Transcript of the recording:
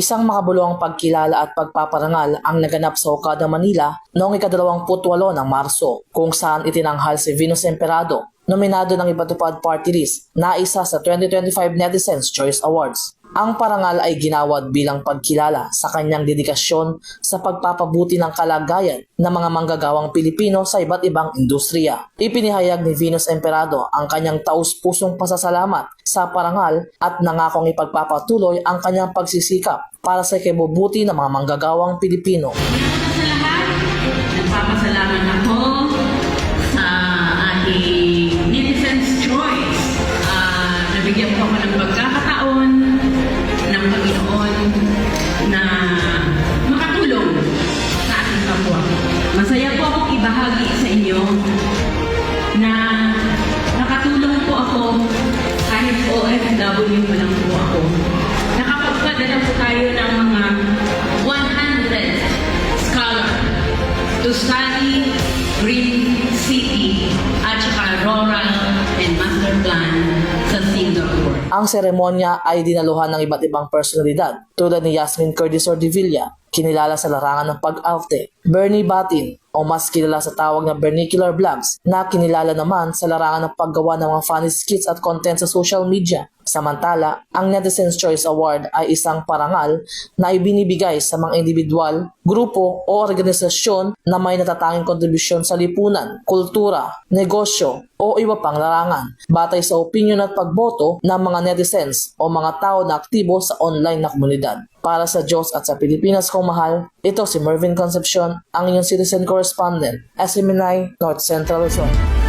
Isang makabuluhang pagkilala at pagpaparangal ang naganap sa Okada, Manila noong ikadalawamputwalo ng Marso kung saan itinanghal si Venus Emperado, nominado ng Ibatupad Party List na isa sa 2025 Netizens Choice Awards. Ang parangal ay ginawad bilang pagkilala sa kanyang dedikasyon sa pagpapabuti ng kalagayan ng mga manggagawang Pilipino sa iba't ibang industriya. Ipinihayag ni Venus Emperado ang kanyang taus-pusong pasasalamat sa parangal at nangakong ipagpapatuloy ang kanyang pagsisikap para sa ikabubuti ng mga manggagawang Pilipino. Sa lahat, nagpapasalamat ako ibahagi sa inyo na nakatulong po ako kahit OFW pa lang po ako. Nakapagpadala po tayo ng mga 100 scholar to study Green City at saka Rural and Master Plan sa Singapore. Ang seremonya ay dinaluhan ng iba't ibang personalidad tulad ni Yasmin Curtis Ordevilla, kinilala sa larangan ng pag-arte, Bernie Batin, o mas kilala sa tawag na Bernicular Vlogs na kinilala naman sa larangan ng paggawa ng mga funny skits at content sa social media. Samantala, ang Netizens Choice Award ay isang parangal na ibinibigay sa mga individual, grupo o organisasyon na may natatanging kontribusyon sa lipunan, kultura, negosyo o iba pang larangan batay sa opinion at pagboto ng mga netizens o mga tao na aktibo sa online na komunidad. Para sa Diyos at sa Pilipinas kong mahal, ito si Mervin Concepcion, ang inyong citizen correspondent, SMNI North Central Luzon.